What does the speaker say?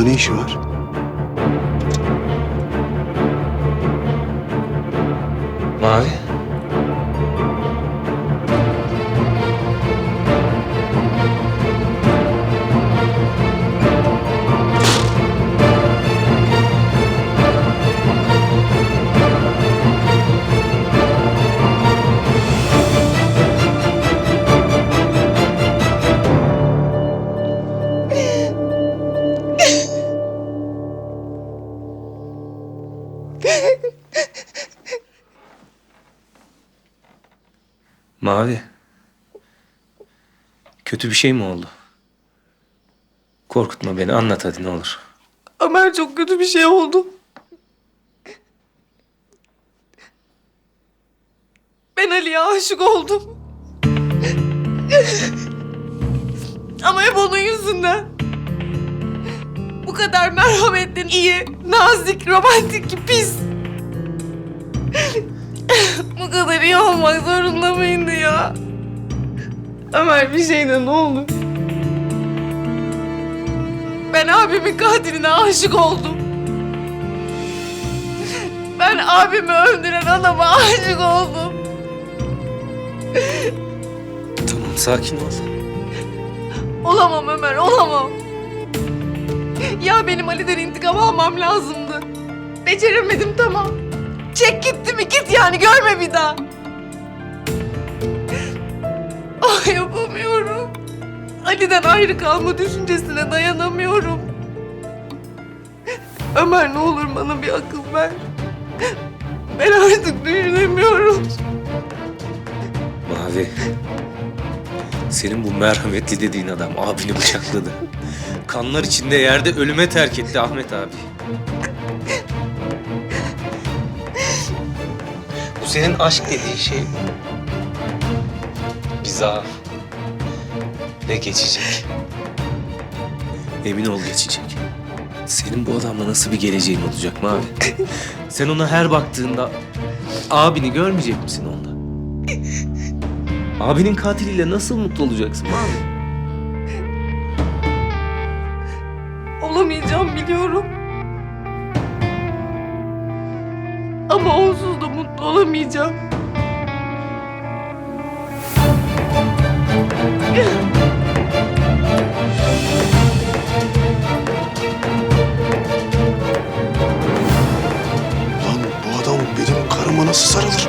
Burada ne işi var? Mavi. Mavi. Kötü bir şey mi oldu? Korkutma beni anlat hadi ne olur. Ömer çok kötü bir şey oldu. Ben Ali'ye aşık oldum. Ama hep onun yüzünden. Kadar merhametli, iyi, nazik, romantik, pis. Bu kadar iyi olmak zorunda mıydı ya? Ömer bir şeyde ne olur. Ben abimin katiline aşık oldum. Ben abimi öldüren adama aşık oldum. Tamam sakin ol. Olamam Ömer, olamam. Ya benim Ali'den intikam almam lazımdı. Beceremedim tamam. Çek gitti mi git yani görme bir daha. Ah yapamıyorum. Ali'den ayrı kalma düşüncesine dayanamıyorum. Ömer ne olur bana bir akıl ver. Ben artık düşünemiyorum. Mavi. Senin bu merhametli dediğin adam abini bıçakladı. Kanlar içinde yerde ölüme terk etti Ahmet abi. Bu senin aşk dediğin şey bir zaaf. Ve geçecek. Emin ol geçecek. Senin bu adamla nasıl bir geleceğin olacak Mavi? Sen ona her baktığında abini görmeyecek misin onda? Abinin katiliyle nasıl mutlu olacaksın Mavi? Olamayacağım biliyorum. Ama onsuz da mutlu olamayacağım. Lan bu adam benim karıma nasıl sarılır?